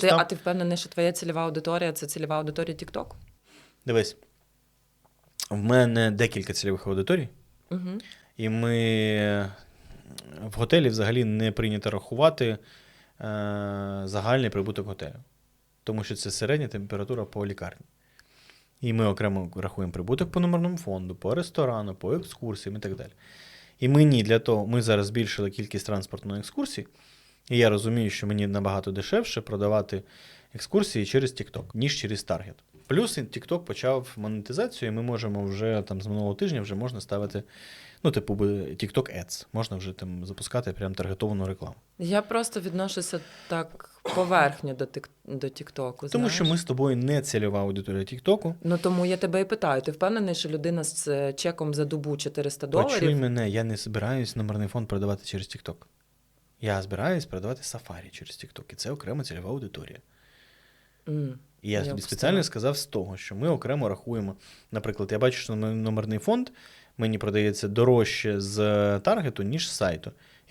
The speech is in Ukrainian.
Ти, а ти впевнений, що твоя цільова аудиторія це цільова аудиторія TikTok? Дивись, в мене декілька цільових аудиторій, Угу. і ми в готелі взагалі не прийнято рахувати е, загальний прибуток готелю, тому що це середня температура по лікарні. І ми окремо рахуємо прибуток по номерному фонду, по ресторану, по екскурсіям і так далі. І мені для того, ми зараз збільшили кількість транспортної екскурсій, і я розумію, що мені набагато дешевше продавати екскурсії через TikTok, ніж через Target. Плюс TikTok почав монетизацію, і ми можемо вже там з минулого тижня вже можна ставити, ну, типу, TikTok Ads. Можна вже там запускати прям таргетовану рекламу. Я просто відношуся так поверхньо до, тик, до TikTok. Тому знаєш. що ми з тобою не цільова аудиторія TikTok. Ну тому я тебе і питаю: ти впевнений, що людина з е, чеком за добу 400 Почуй доларів? мене, я не збираюсь номерний фонд продавати через TikTok. Я збираюсь продавати сафарі через TikTok, і це окрема цільова аудиторія. Mm, І я Я тобі спеціально сказав з того, що ми окремо рахуємо. Наприклад, я бачу, що номерний фонд мені продається дорожче з таргету, ніж з сайту.